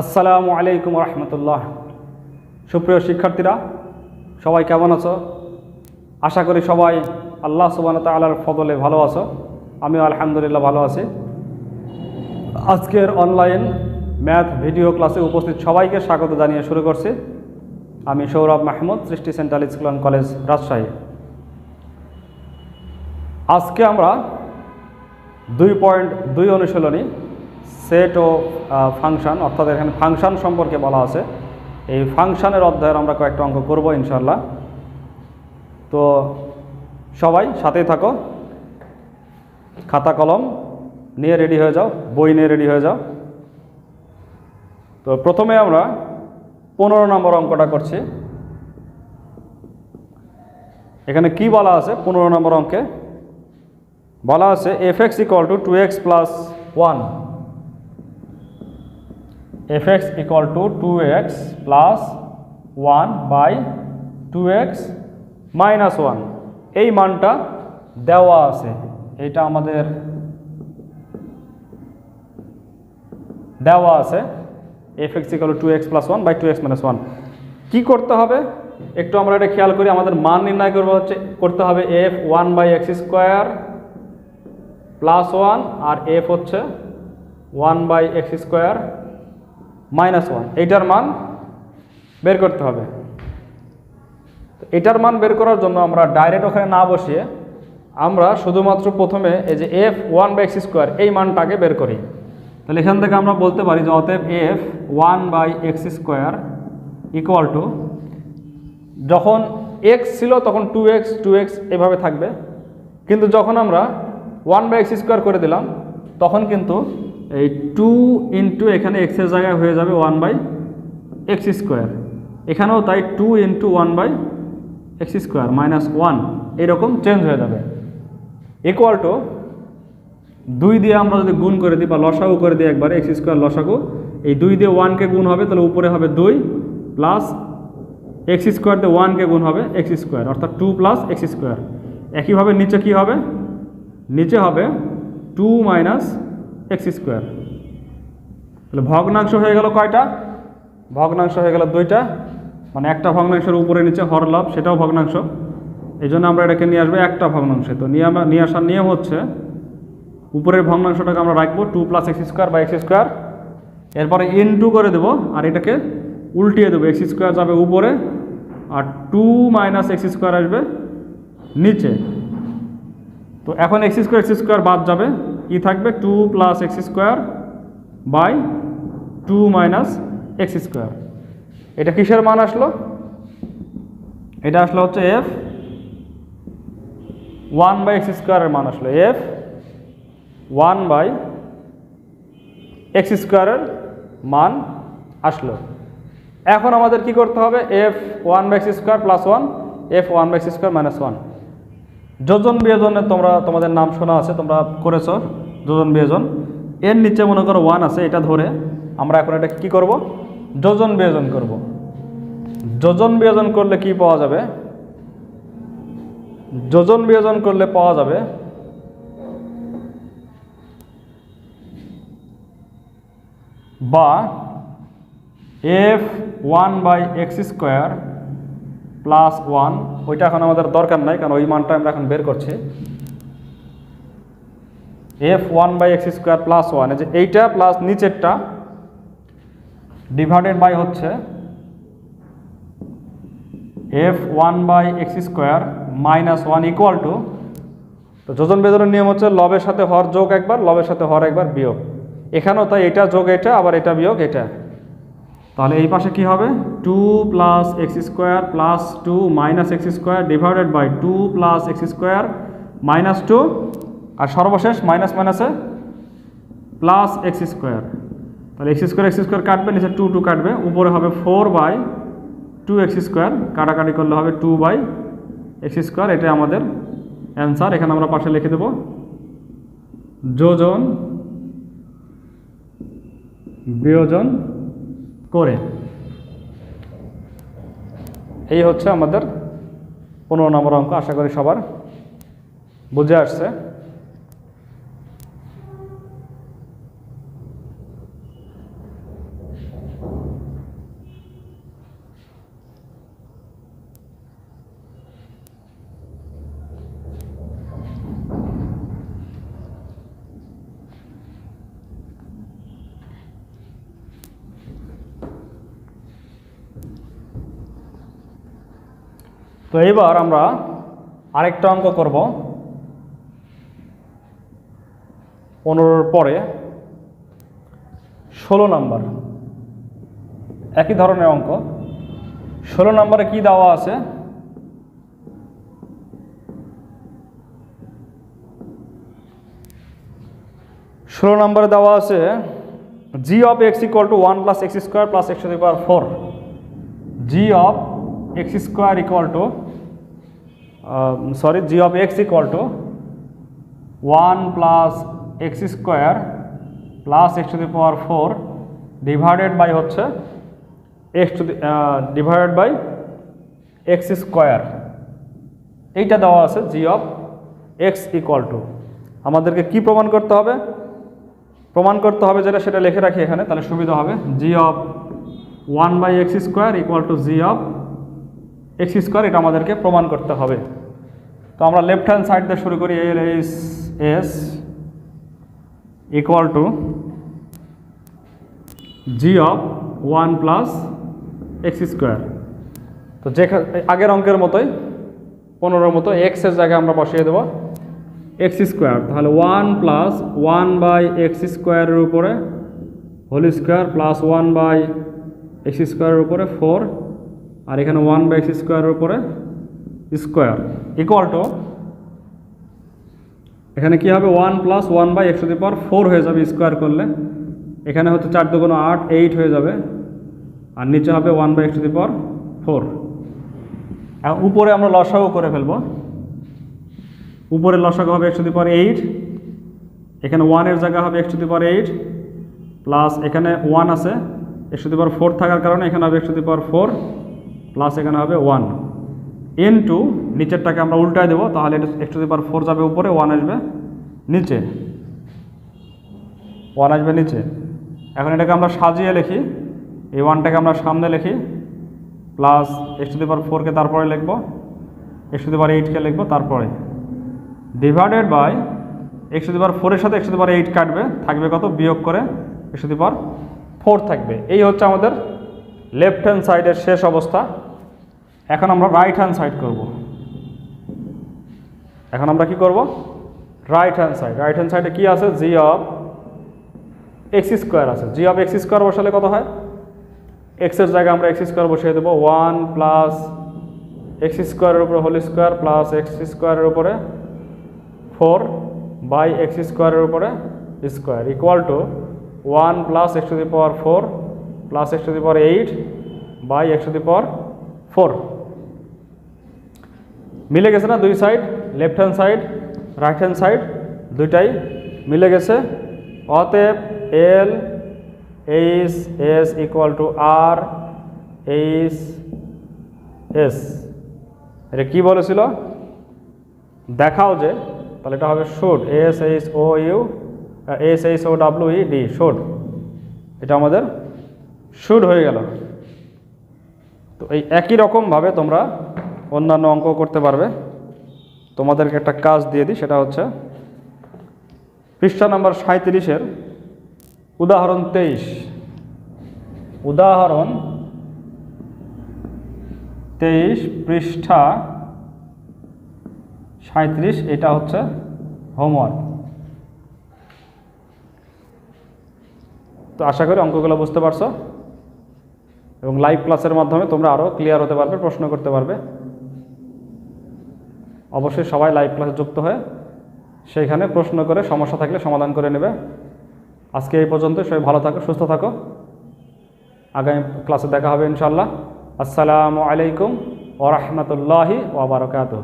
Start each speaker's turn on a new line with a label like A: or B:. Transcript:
A: আসসালামু আলাইকুম রহমতুল্লাহ। সুপ্রিয় শিক্ষার্থীরা, সবাই কেমন আছো? আশা করি সবাই আল্লাহ সুবান তালার ফদলে ভালো আছো। আমিও আলহামদুলিল্লাহ ভালো আছি। আজকের অনলাইন ম্যাথ ভিডিও ক্লাসে উপস্থিত সবাইকে স্বাগত জানিয়ে শুরু করছি। আমি Sourav Mahmud, Srishti central school and college Rajshahi. আজকে আমরা দুই পয়েন্ট দুই অনুশীলনী সেট ও ফাংশন অর্থাৎ এখানে ফাংশন সম্পর্কে বলা আছে। এই ফাংশনের অধ্যায়ের আমরা কয়েকটা অঙ্ক করব ইনশাল্লাহ তো সবাই সাথেই থাকো। খাতা, কলম নিয়ে রেডি হয়ে যাও, বই নিয়ে রেডি হয়ে যাও। তো প্রথমে আমরা পনেরো নম্বর অঙ্কটা করছি। এখানে কি বলা আছে পনেরো নম্বর অঙ্কে? বলা আছে F X equal to two X plus one F X equal to two X plus one by two X minus one এই মানটা দেওয়া আছে। এটা আমাদের দেওয়া আছে। F X equal to X plus one by two X minus one কী করতে হবে? একটু আমরা এটা খেয়াল করি, আমাদের মান নির্ণয় করব হচ্ছে, করতে হবে F one by X square plus one R F হচ্ছে one by X square minus one. এইটার মান বের করতে হবে। এটার মান বের করার জন্য আমরা ডাইরেক্ট ওখানে না বসিয়ে আমরা শুধুমাত্র প্রথমে এই যে F one by X square এই মানটাকে বের করি। তাহলে এখান থেকে আমরা বলতে পারি যে অতএব F one by X square equal to যখন এক্স ছিল তখন টু এক্স টু এক্স এভাবে থাকবে। কিন্তু যখন আমরা ওয়ান বাই এক্স স্কোয়ার করে দিলাম, তখন কিন্তু এই টু ইন্টু এখানে এক্সের জায়গায় হয়ে যাবে ওয়ান বাই এক্স স্কোয়ার এখানেও তাই two into one by X square minus one এরকম চেঞ্জ হয়ে যাবে। ইকুয়াল টু দুই দিয়ে আমরা যদি গুণ করে দিই বা লসাগু করে দিই একবারে এক্স স্কোয়ার লসাগু, এই দুই দিয়ে ওয়ানকে গুণ হবে, তাহলে উপরে হবে দুই প্লাস এক্স স্কোয়ার দিয়ে ওয়ানকে গুণ হবে এক্স স্কোয়ার অর্থাৎ টু প্লাস এক্স স্কোয়ার একইভাবে নিচে কি হবে? নিচে হবে টু মাইনাস এক্স স্কোয়ার। তাহলে ভগ্নাংশ হয়ে গেল কয়টা? ভগ্নাংশ হয়ে গেল দুইটা। মানে একটা ভগ্নাংশের উপরে নিচে হর সেটাও ভগ্নাংশ। এই জন্য আমরা এটাকে নিয়ে আসব একটা ভগ্নাংশে। তো নিয়ে নিয়ে আসার নিয়ম হচ্ছে, উপরের ভগ্নাংশটাকে আমরা রাখব টু প্লাস এক্স স্কোয়ার বা এক্স স্কোয়ার। এরপরে ইন টু করে দেবো আর এটাকে উল্টিয়ে দেবো। এক্স স্কোয়ার যাবে উপরে আর টু মাইনাস এক্স স্কোয়ার আসবে নিচে। তো এখন এক্স স্কোয়ার এক্স স্কোয়ার বাদ যাবে। কি থাকবে two plus X square by two minus X square এটা কিসের মান আসলো? এটা আসলো হচ্ছে এফ ওয়ান বাই এক্স স্কোয়ারের মান আসলো। এফ ওয়ান বাই এক্স স্কোয়ারের মান আসলো। এখন আমাদের কি করতে হবে? F one by X square plus one F one by X square minus one যোজন বিয়োজনে তোমরা তোমাদের নাম শোনা আছে, তোমরা করেছ যোজন বিয়োজন। এর নিচে মনে করো ওয়ান আছে, এটা ধরে আমরা এখন এটা কি করব? যোজন বিয়োজন করব। যোজন বিয়োজন করলে কি পাওয়া যাবে? যোজন বিয়োজন করলে পাওয়া যাবে বা F one by X square plus one ওইটা এখন আমাদের দরকার নাই, কারণ ওই মানটা আমরা এখন বের করছি। F one by X square plus one যে এইটা প্লাস নিচেরটা ডিভাইডেড বাই হচ্ছে F one by X square minus one equal to তো যোজন বেদনের নিয়ম হচ্ছে লবের সাথে হর যোগ একবার, লবের সাথে হর একবার বিয়োগ। এখানেও তাই এটা যোগ এটা, আবার এটা বিয়োগ এটা। তাহলে এই পাশে কি হবে? Two plus X square plus two minus X square divided by two plus X square minus two আর সর্বশেষ মাইনাস মাইনাসে প্লাস এক্স স্কোয়ার তাহলে এক্স স্কোয়ার এক্স স্কোয়ার কাটবে, নিচে টু টু কাটবে। উপরে হবে four by two X square কাটাকাটি করলে হবে টু বাই এক্স স্কোয়ার এটা আমাদের অ্যান্সার এখানে আমরা পাশে লিখে দেব। যোজন, বিয়োজন করে এই হচ্ছে আমাদের পনেরো নম্বর অঙ্ক। আশা করি সবার বুঝে আসছে। তো এইবার আমরা আরেকটা অঙ্ক করব। পনেরোর পরে ষোলো নাম্বার। একই ধরনের অঙ্ক। ষোলো নম্বরে কি দেওয়া আছে? ষোলো নম্বরে দেওয়া আছে G of X equal to one plus X square plus X to four G of X square equal to sorry G of X equal to one plus X square plus X to the power four divided by হচ্ছে X to the divided by X square এইটা দেওয়া আছে G of X equal to আমাদেরকে কি প্রমাণ করতে হবে? প্রমাণ করতে হবে যেটা, সেটা লিখে রাখি এখানে, তাহলে সুবিধা হবে। G of one by X square equal to G of X square এটা আমাদেরকে প্রমাণ করতে হবে। তো আমরা লেফট হ্যান্ড সাইড দিয়ে শুরু করি L S S equal to G of one plus X square তো যেখানে আগের অঙ্কের মতোই পনেরোর মতো এক্সের জায়গায় আমরা বসিয়ে দেবো। এক্স স্কোয়ার তাহলে one plus one by X স্কোয়ারের উপরে whole square plus one by X স্কোয়ারের উপরে ফোর আর এখানে ওয়ান বাই এক্স স্কোয়ারের উপরে স্কোয়ার ইকুয়াল টু এখানে কি হবে? ওয়ান প্লাস ওয়ান বাই একশো পর ফোর হয়ে যাবে স্কোয়ার করলে। এখানে হচ্ছে চার দুগুণ আট এইট হয়ে যাবে। আর নিচে হবে ওয়ান বাই একশো পর ফোর উপরে আমরা লসাও করে ফেলব। উপরে লসাগু হবে একশো পর এইট এখানে ওয়ানের জায়গা হবে একশো পর এইট প্লাস এখানে ওয়ান আছে একশো পর ফোর থাকার কারণে এখানে হবে একশো পর ফোর প্লাস এখানে হবে ওয়ান এন টু নিচেরটাকে আমরা উল্টায় দেবো, তাহলে এটা একশো পর ফোর যাবে উপরে ওয়ান আসবে নিচে। ওয়ান আসবে নিচে। এখন এটাকে আমরা সাজিয়ে লিখি। এই ওয়ানটাকে আমরা সামনে লিখি। Plus X to the power ফোরকে তারপরে লিখব। এক্স টু দি পাওয়ার এইটকে লিখব তারপরে। Divided by X to the power ফোরের সাথে X to the power eight কাটবে। থাকবে কত? বিয়োগ করে X to the power four থাকবে। এই হচ্ছে আমাদের লেফট হ্যান্ড সাইডের শেষ অবস্থা। এখন আমরা রাইট হ্যান্ড সাইড করব। এখন আমরা কি করব? Right hand side right hand সাইডে কি আছে? জি অফ এক্স স্কোয়ার আছে। জি অফ এক্স স্কোয়ার বসালে কত হয়? এক্সের জায়গায় আমরা এক্স স্কোয়ার বসিয়ে দেবো। ওয়ান প্লাস এক্স স্কোয়ারের উপরে হোল স্কোয়ার প্লাস এক্স স্কোয়ারের উপরে ফোর বাই এক্স স্কোয়ারের উপরে square equal to one plus X to the power four plus X to the power eight by X to the power four মিলে গেছে না দুই side left hand side right hand side দুইটাই মিলে গেছে। অতএব L H S equal to R H S এটা কী বলেছিল? দেখাও যে, তাহলে এটা হবে should S H O U S H O W E D should এটা আমাদের শুড হয়ে গেল। তো এই একই রকমভাবে তোমরা অন্যান্য অঙ্ক করতে পারবে। তোমাদেরকে একটা কাজ দিয়ে দিই, সেটা হচ্ছে পৃষ্ঠা নাম্বার সাঁত্রিশের উদাহরণ তেইশ। উদাহরণ তেইশ পৃষ্ঠা সাঁত্রিশ এটা হচ্ছে হোমওয়ার্ক। তো আশা করি অঙ্কগুলো বুঝতে পারছ। এবং লাইভ ক্লাসের মাধ্যমে তোমরা আরও ক্লিয়ার হতে পারবে, প্রশ্ন করতে পারবে। অবশ্যই সবাই লাইভ ক্লাসে যুক্ত হয়ে সেইখানে প্রশ্ন করে সমস্যা থাকলে সমাধান করে নেবে। আজকে এই পর্যন্ত সবাই ভালো থাকো, সুস্থ থাকো। আগামী ক্লাসে দেখা হবে ইনশাল্লাহ আসসালামু আলাইকুম ওরহমতুল্লাহি ওবরাকাতুহ